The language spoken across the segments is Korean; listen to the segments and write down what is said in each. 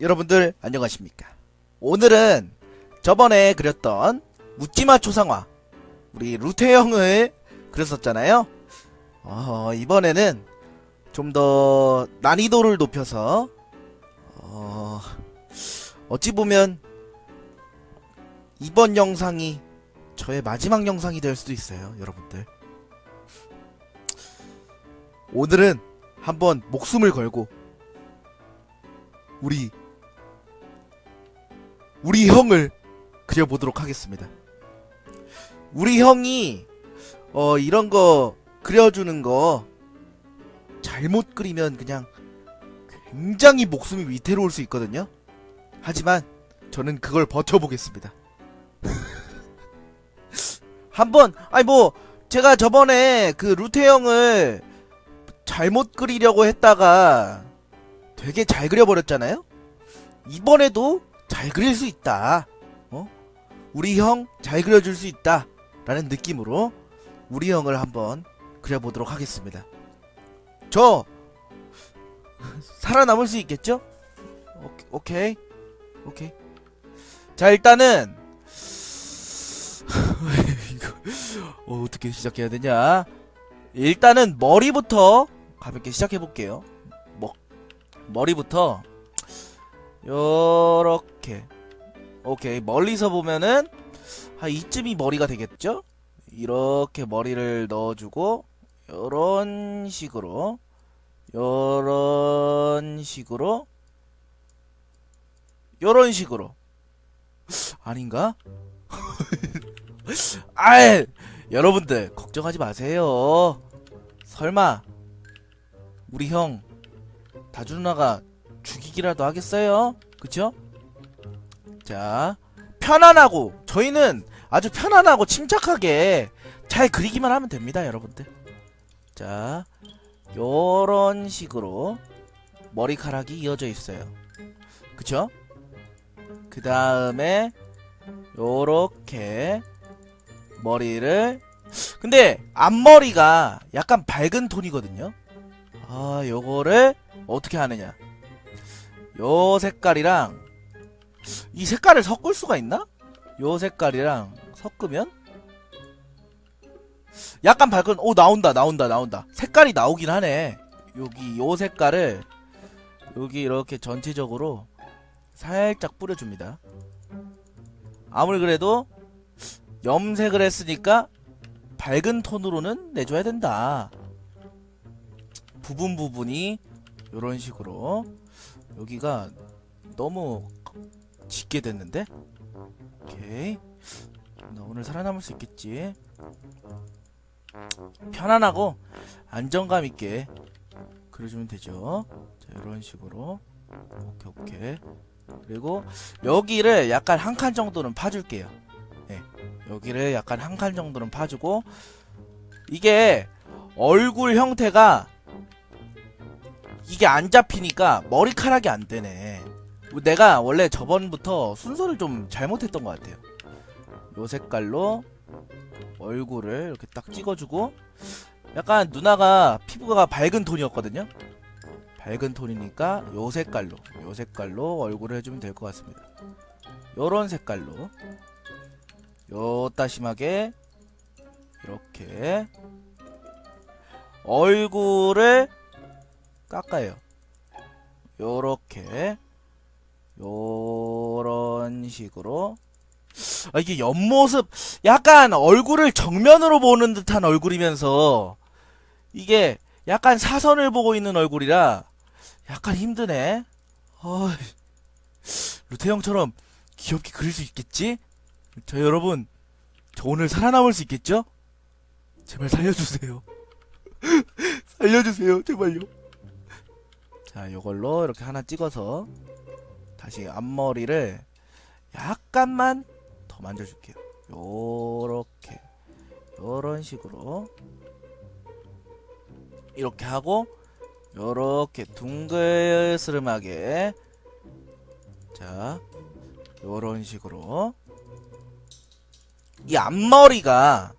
여러분들 안녕하십니까? 오늘은 저번에 그렸던 묻지마 초상화 우리 루테 형을 그렸었잖아요. 어, 이번에는 좀 더 난이도를 높여서 어, 어찌 보면 이번 영상이 저의 마지막 영상이 될 수도 있어요 여러분들. 오늘은 한번 목숨을 걸고 우리 우리 형을 그려보도록 하겠습니다. 우리 형이 어 이런 거 그려주는 거 잘못 그리면 그냥 굉장히 목숨이 위태로울 수 있거든요. 하지만 저는 그걸 버텨보겠습니다. 한번 아니 뭐 제가 저번에 그 루테 형을 잘못 그리려고 했다가 되게 잘 그려버렸잖아요? 이번에도 잘 그릴 수 있다. 어? 우리 형 잘 그려줄 수 있다. 라는 느낌으로 우리 형을 한번 그려보도록 하겠습니다. 저 살아남을 수 있겠죠? 오케이, 오케이. 자, 일단은 이거 어, 어떻게 시작해야 되냐? 일단은 머리부터 가볍게 시작해 볼게요. 뭐 머리부터 요렇게 오케이 멀리서 보면은 한 이쯤이 머리가 되겠죠? 이렇게 머리를 넣어주고 요런 식으로 요런 식으로 요런 식으로 아닌가? 아 여러분들 걱정하지 마세요 설마 우리 형 누나가 죽이기라도 하겠어요? 그쵸? 자, 편안하고, 저희는 아주 편안하고 침착하게 잘 그리기만 하면 됩니다, 여러분들. 자, 요런 식으로 머리카락이 이어져 있어요. 그쵸? 그 다음에, 요렇게 머리를, 근데 앞머리가 약간 밝은 톤이거든요? 아, 요거를 어떻게 하느냐. 요 색깔이랑 이 색깔을 섞을 수가 있나? 요 색깔이랑 섞으면? 약간 밝은 오 나온다 나온다 나온다. 색깔이 나오긴 하네. 여기 요 색깔을 여기 이렇게 전체적으로 살짝 뿌려줍니다. 아무리 그래도 염색을 했으니까 밝은 톤으로는 내줘야 된다. 부분 부분이 요런 식으로 여기가 너무 짙게 됐는데? 오케이. 나 오늘 살아남을 수 있겠지. 편안하고 안정감 있게 그려주면 되죠. 자 이런 식으로. 오케이 오케이. 그리고 여기를 약간 한 칸 정도는 파줄게요. 네, 여기를 약간 한 칸 정도는 파주고 이게 얼굴 형태가 이게 안 잡히니까 머리카락이 안 되네. 내가 원래 저번부터 순서를 좀 잘못했던 것 같아요. 요 색깔로 얼굴을 이렇게 딱 찍어주고 약간 누나가 피부가 밝은 톤이었거든요. 밝은 톤이니까 요 색깔로 요 색깔로 얼굴을 해주면 될 것 같습니다. 요런 색깔로 요따심하게 이렇게 얼굴을 깎아요. 요렇게 요런 식으로 아, 이게 옆모습 약간 얼굴을 정면으로 보는 듯한 얼굴이면서 이게 약간 사선을 보고 있는 얼굴이라 약간 힘드네. 어, 루테 형처럼 귀엽게 그릴 수 있겠지? 저 여러분 저 오늘 살아남을 수 있겠죠? 제발 살려주세요. 살려주세요, 제발요. 자, 요걸로 이렇게 하나 찍어서 다시 앞머리를 약간만 더 만져줄게요. 요렇게 요런 식으로 이렇게 하고 요렇게 둥글스름하게 자 요런 식으로 이 앞머리가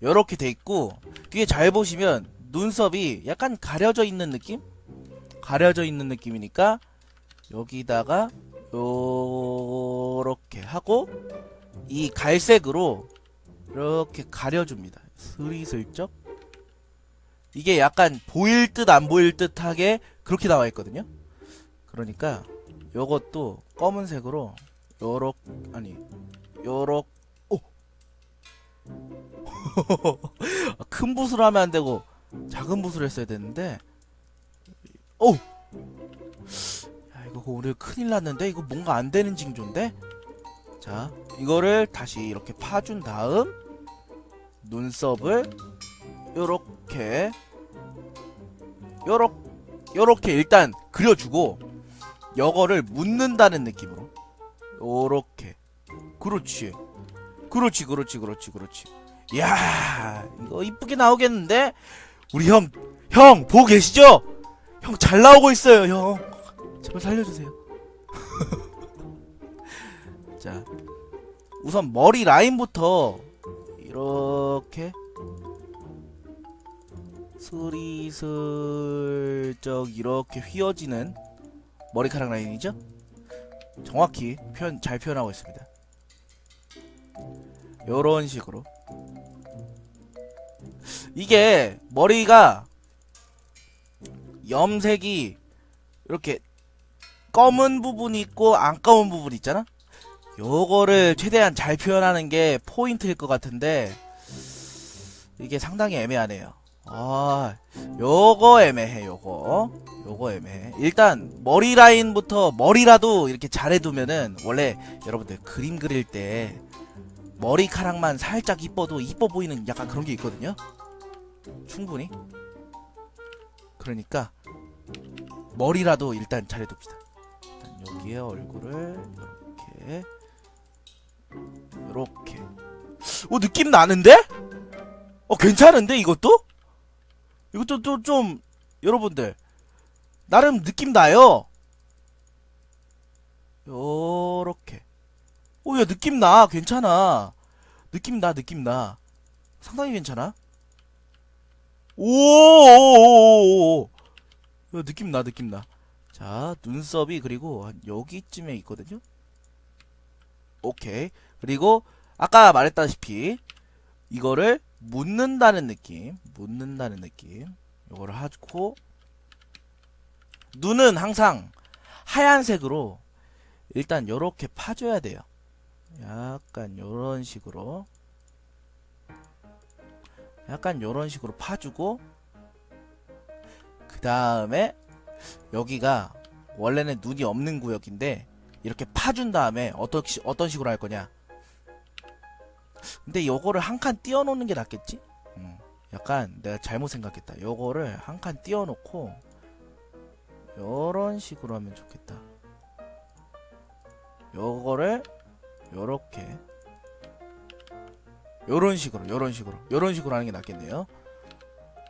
요렇게 돼 있고 뒤에 잘 보시면 눈썹이 약간 가려져 있는 느낌? 가려져 있는 느낌이니까 여기다가 요렇게 하고 이 갈색으로 이렇게 가려줍니다. 스리슬쩍 이게 약간 보일 듯 안 보일 듯하게 그렇게 나와 있거든요. 그러니까 요것도 검은색으로 요렇 아니 요렇 오. 큰 붓으로 하면 안 되고 작은 붓으로 했어야 되는데 오. 야 이거 오늘 큰일 났는데? 이거 뭔가 안 되는 징조인데? 자 이거를 다시 이렇게 파준 다음 눈썹을 요렇게 요렇 요렇게 일단 그려주고 요거를 묻는다는 느낌으로 요렇게. 그렇지. 그렇지 그렇지 그렇지 그렇지. 야 이거 이쁘게 나오겠는데? 우리 형 형 보고 계시죠 형 잘 나오고 있어요 형 제발 살려주세요 자 우선 머리 라인부터 이렇게 스리슬쩍 이렇게 휘어지는 머리카락 라인이죠? 정확히 표현 잘 표현하고 있습니다. 요런 식으로 이게 머리가 염색이 이렇게 검은 부분이 있고 안 검은 부분 있잖아? 요거를 최대한 잘 표현하는 게 포인트일 것 같은데 이게 상당히 애매하네요. 아, 요거 애매해, 요거. 요거 애매해. 일단, 머리 라인부터 머리라도 이렇게 잘 해두면은, 원래 여러분들 그림 그릴 때, 머리카락만 살짝 이뻐도 이뻐 보이는 약간 그런 게 있거든요? 충분히. 그러니까, 머리라도 일단 잘 해둡시다. 일단 여기에 얼굴을, 이렇게, 이렇게. 어, 느낌 나는데? 어, 괜찮은데, 이것도? 이것도 또 좀 여러분들 나름 느낌 나요. 요렇게. 오, 야 느낌 나. 괜찮아. 느낌 나, 느낌 나. 상당히 괜찮아. 오오오오오. 야, 느낌 나, 느낌 나. 자, 눈썹이 그리고 한 여기쯤에 있거든요. 오케이. 그리고 아까 말했다시피 이거를 묻는다는 느낌, 묻는다는 느낌. 요거를 하고 눈은 항상 하얀색으로 일단 요렇게 파줘야 돼요. 약간 요런 식으로 약간 요런 식으로 파주고 그 다음에 여기가 원래는 눈이 없는 구역인데 이렇게 파준 다음에 어떤 시- 어떤 식으로 할 거냐 근데 요거를 한 칸 띄워놓는 게 낫겠지? 음, 약간 내가 잘못 생각했다. 요거를 한 칸 띄워놓고 요런 식으로 하면 좋겠다. 요거를 요렇게 요런 식으로 요런 식으로 요런 식으로 하는 게 낫겠네요.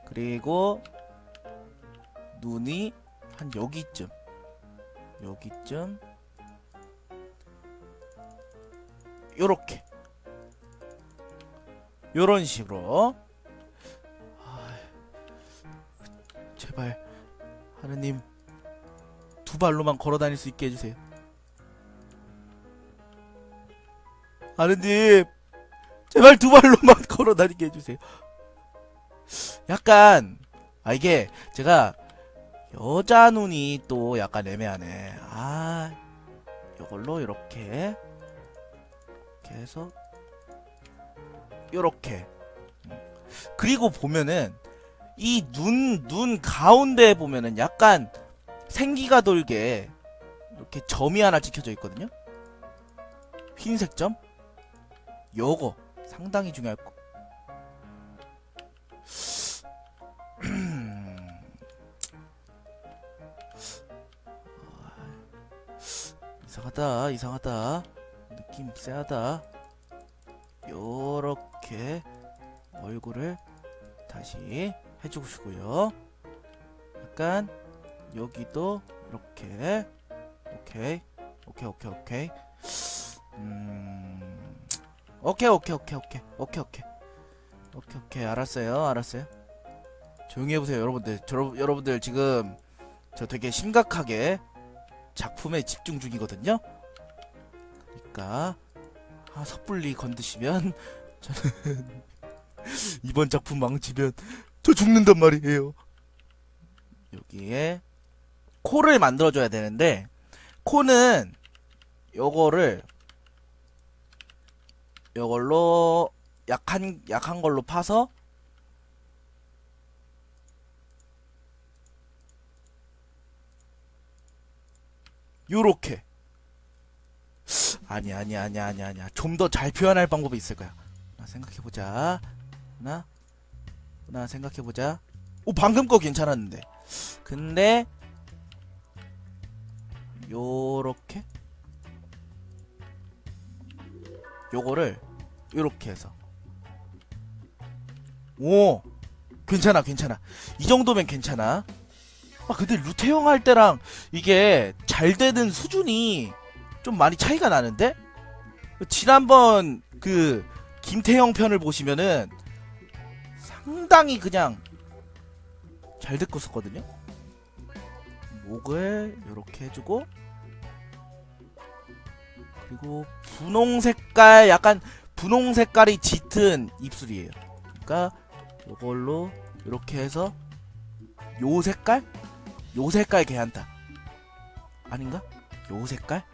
그리고 눈이 한 여기쯤 여기쯤 요렇게. 요런 식으로. 아, 제발 하느님 두 발로만 걸어 다닐 수 있게 해주세요. 하느님 제발 두 발로만 걸어 다니게 해주세요. 약간 아 이게 제가 여자 눈이 또 약간 애매하네. 아 요걸로 이렇게. 이렇게 요렇게. 음. 그리고 보면은 이 눈 눈 가운데 보면은 약간 생기가 돌게 이렇게 점이 하나 찍혀져 있거든요. 흰색 점? 요거 상당히 중요할 거. 이상하다 이상하다. 느낌 쎄하다. 요렇게 얼굴을 다시 해주시고요. 약간 여기도 이렇게. 오케이. 오케이 오케이 오케이. 음 오케이 오케이 오케이 오케이. 오케이 오케이. 오케이 오케이. 알았어요 알았어요. 조용히 해보세요 여러분들. 저, 여러분들 지금 저 되게 심각하게 작품에 집중 중이거든요. 그러니까 아, 섣불리 건드시면 저는 이번 작품 망치면 저 죽는단 말이에요. 여기에 코를 만들어줘야 되는데 코는 요거를 요걸로 약한 약한 걸로 파서 요렇게. 아니 아니 아니 아니 아니야. 좀 더 잘 표현할 방법이 있을 거야. 나 생각해보자. 하나 생각해보자. 오 방금 거 괜찮았는데. 근데 요렇게 요거를 요렇게 해서. 오 괜찮아 괜찮아. 이 정도면 괜찮아. 아 근데 루테형 할 때랑 이게 잘 되는 수준이 좀 많이 차이가 나는데? 지난번 그 김태형 편을 보시면은 상당히 그냥 잘 듣고 있었거든요. 목을 요렇게 해주고 그리고 분홍 색깔 약간 분홍 색깔이 짙은 입술이에요 그러니까 요걸로 요렇게 해서 요 색깔? 요 색깔 괜찮다 아닌가? 요 색깔?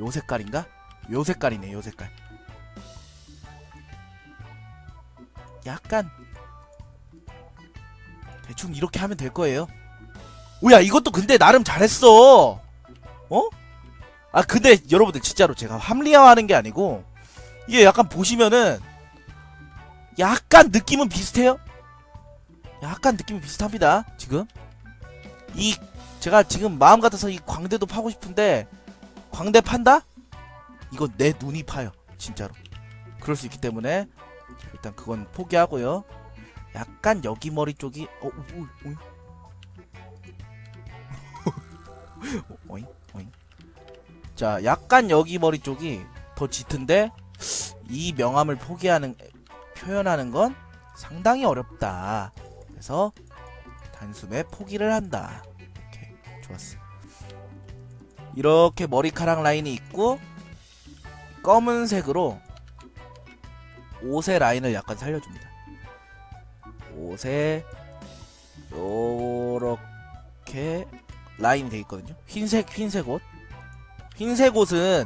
요 색깔인가? 요 색깔이네 요 색깔 약간 대충 이렇게 하면 될 거예요 오야 이것도 근데 나름 잘했어 어? 아 근데 여러분들 진짜로 제가 합리화하는 게 아니고 이게 약간 보시면은 약간 느낌은 비슷해요? 약간 느낌이 비슷합니다 지금. 이 제가 지금 마음 같아서 이 광대도 파고 싶은데 광대 판다? 이건 내 눈이 파요 진짜로. 그럴 수 있기 때문에 일단 그건 포기하고요. 약간 여기 머리 쪽이 어, 오, 오, 오. 오잉 오잉 자 약간 여기 머리 쪽이 더 짙은데 이 명암을 포기하는 표현하는 건 상당히 어렵다. 그래서 단숨에 포기를 한다. 오케이 좋았어 이렇게 머리카락 라인이 있고 검은색으로 옷의 라인을 약간 살려줍니다. 옷에 요렇게 라인이 돼 있거든요. 흰색 흰색 옷 흰색 옷은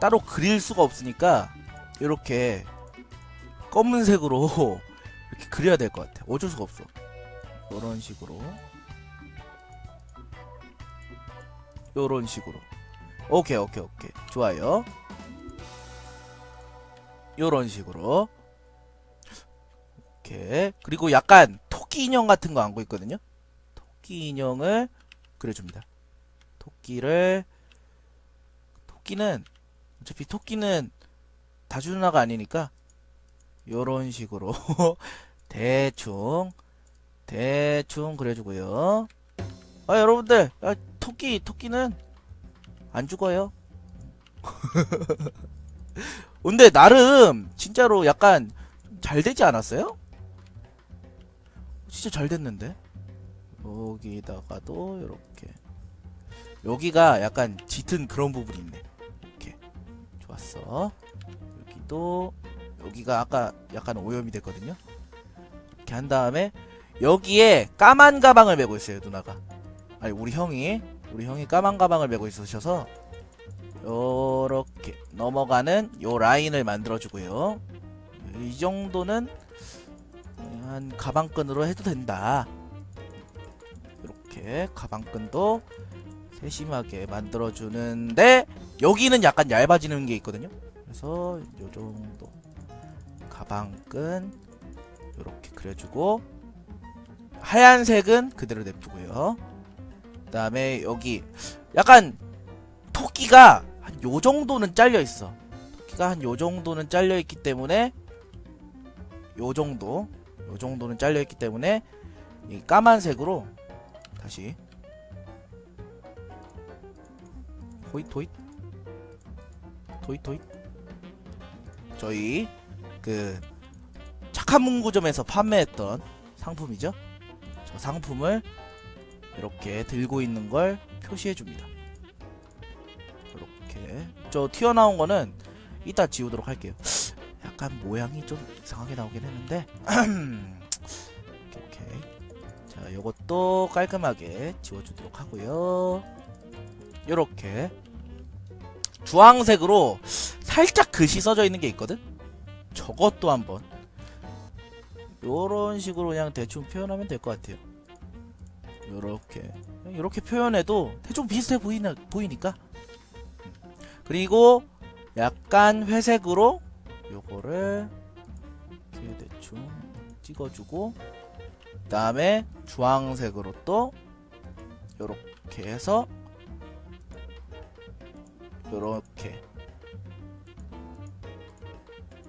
따로 그릴 수가 없으니까 이렇게 검은색으로 이렇게 그려야 될 것 같아. 어쩔 수가 없어. 요런 식으로. 요런 식으로. 오케이 오케이 오케이. 좋아요. 요런 식으로. 오케이 그리고 약간 토끼 인형 같은 거 안고 있거든요. 토끼 인형을 그려줍니다. 토끼를 토끼는 어차피 토끼는 다주누나가 아니니까 요런 식으로 대충 대충 그려주고요. 아 여러분들 아, 토끼 토끼는 안 죽어요. 근데 나름 진짜로 약간 잘 되지 않았어요? 진짜 잘 됐는데? 여기다가도 이렇게. 여기가 약간 짙은 그런 부분이 있네 좋았어. 여기도 여기가 아까 약간 오염이 됐거든요. 이렇게 한 다음에 여기에 까만 가방을 메고 있어요 누나가. 아니 우리 형이. 우리 형이 까만 가방을 메고 있으셔서 요렇게 넘어가는 요 라인을 만들어 주고요. 이 정도는 한 가방끈으로 해도 된다. 이렇게 가방끈도 세심하게 만들어 주는데 여기는 약간 얇아지는 게 있거든요. 그래서 요 정도. 가방끈 이렇게 그려주고 하얀색은 그대로 냅두고요. 그 다음에 여기 약간 토끼가 한 요 정도는 잘려 있어. 토끼가 한 요 정도는 잘려 있기 때문에 요 정도 요 정도는 잘려 있기 때문에 이 까만색으로 다시. 호잇 호잇 호잇 호잇. 저희 그 착한 문구점에서 판매했던 상품이죠. 저 상품을 이렇게 들고 있는 걸 표시해 줍니다. 저 튀어나온 거는 이따 지우도록 할게요. 약간 모양이 좀 이상하게 나오긴 했는데. 오케이 자 요것도 깔끔하게 지워주도록 하고요. 요렇게 주황색으로 살짝 글씨 써져 있는 게 있거든? 저것도 한번. 요런 식으로 그냥 대충 표현하면 될 것 같아요. 요렇게. 이렇게 표현해도 대충 비슷해 보이나, 보이니까. 음. 그리고 약간 회색으로 요거를 이렇게 대충 찍어주고 그 다음에 주황색으로 또 요렇게 해서 요렇게.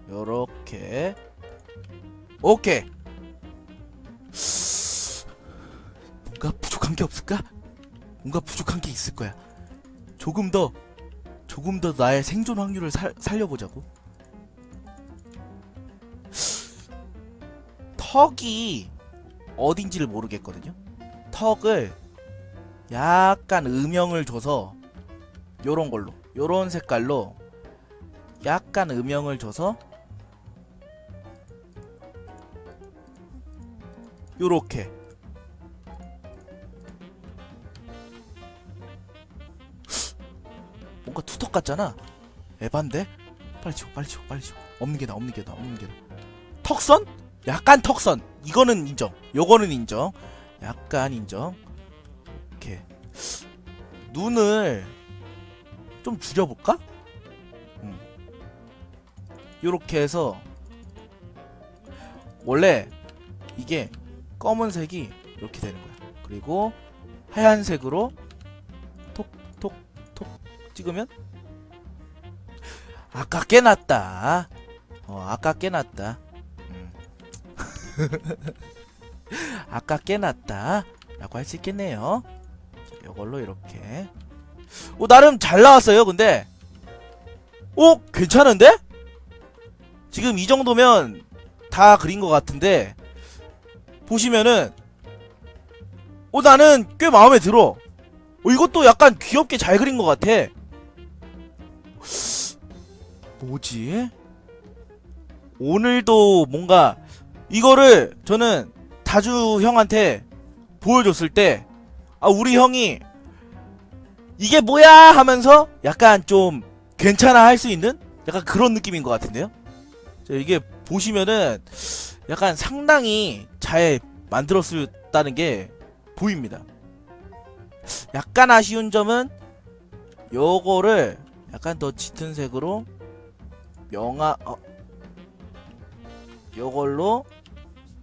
요렇게. 오케이. 뭔가 부족한 게 없을까? 뭔가 부족한 게 있을 거야. 조금 더 조금 더 나의 생존 확률을 살, 살려보자고. 턱이 어딘지를 모르겠거든요. 턱을 약간 음영을 줘서 요런 걸로 요런 색깔로 약간 음영을 줘서 요렇게. 뭔가 투턱 같잖아. 에반데? 빨리 치워 빨리 치워 빨리 치워 없는 게나 없는 게나 없는 게 나. 턱선? 약간 턱선. 이거는 인정. 요거는 인정. 약간 인정. 이렇게. 눈을 좀 줄여볼까? 음. 요렇게 해서 원래 이게 검은색이 이렇게 되는 거야 그리고 하얀색으로 톡톡톡 찍으면 아까 깨놨다 어 아까 깨놨다 음. 아까 깨놨다 라고 할 수 있겠네요 자, 이걸로 이렇게 오 나름 잘 나왔어요 근데 오 괜찮은데? 지금 이 정도면 다 그린 것 같은데 보시면은 오 나는 꽤 마음에 들어 어, 이것도 약간 귀엽게 잘 그린 것 같아 뭐지? 오늘도 뭔가 이거를 저는 다주 형한테 보여줬을 때, 아, 우리 형이 이게 뭐야 하면서 약간 좀 괜찮아 할 수 있는 약간 그런 느낌인 것 같은데요? 자, 이게 보시면은 약간 상당히 잘 만들었다는 게 보입니다. 약간 아쉬운 점은 요거를 약간 더 짙은 색으로 명암, 어, 요걸로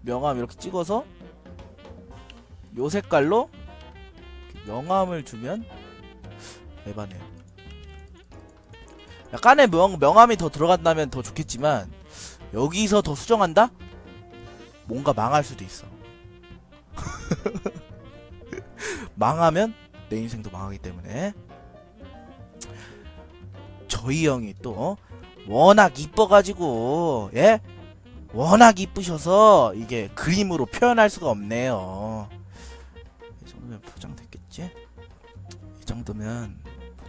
명암 이렇게 찍어서 요 색깔로 명암을 주면 에바네요. 약간의 명, 명암이 더 들어간다면 더 좋겠지만 여기서 더 수정한다? 뭔가 망할 수도 있어. 망하면 내 인생도 망하기 때문에 저희 형이 또 워낙 이뻐가지고 예 워낙 이쁘셔서 이게 그림으로 표현할 수가 없네요. 이 정도면 포장됐겠지? 이 정도면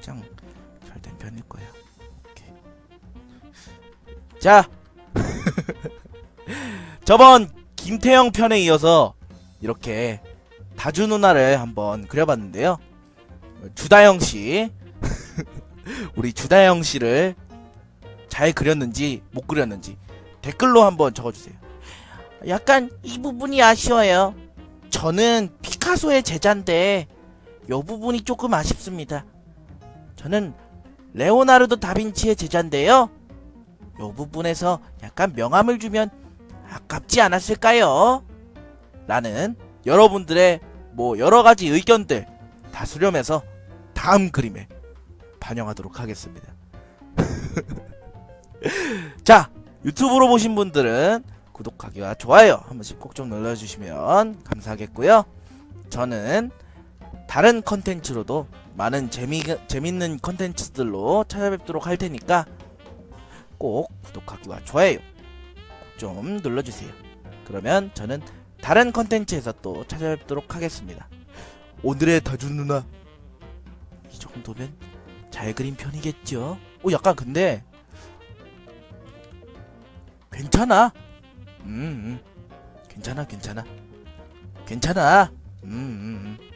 포장 잘 된 편일. 오케이. 자, 저번 김태형 편에 이어서 이렇게 다주 누나를 한번 그려봤는데요. 주다영 씨, 우리 주다영 씨를 잘 그렸는지 못 그렸는지 댓글로 한번 적어주세요. 약간 이 부분이 아쉬워요. 저는 피카소의 제자인데 이 부분이 조금 아쉽습니다. 저는 레오나르도 다빈치의 제자인데요. 이 부분에서 약간 명암을 주면 아깝지 않았을까요? 라는 여러분들의 뭐 여러 가지 의견들 다 수렴해서 다음 그림에 반영하도록 하겠습니다. 자, 유튜브로 보신 분들은 구독하기와 좋아요 한 번씩 꼭 좀 눌러주시면 감사하겠고요. 저는 다른 컨텐츠로도 많은 재미, 재밌는 컨텐츠들로 찾아뵙도록 할 테니까 꼭 구독하기와 좋아요 꼭좀 눌러주세요. 그러면 저는 다른 컨텐츠에서 또 찾아뵙도록 하겠습니다. 오늘의 다준 누나 이 정도면 잘 그린 편이겠죠? 오, 약간 근데 괜찮아. 음, 음. 괜찮아, 괜찮아. 괜찮아. 음, 음.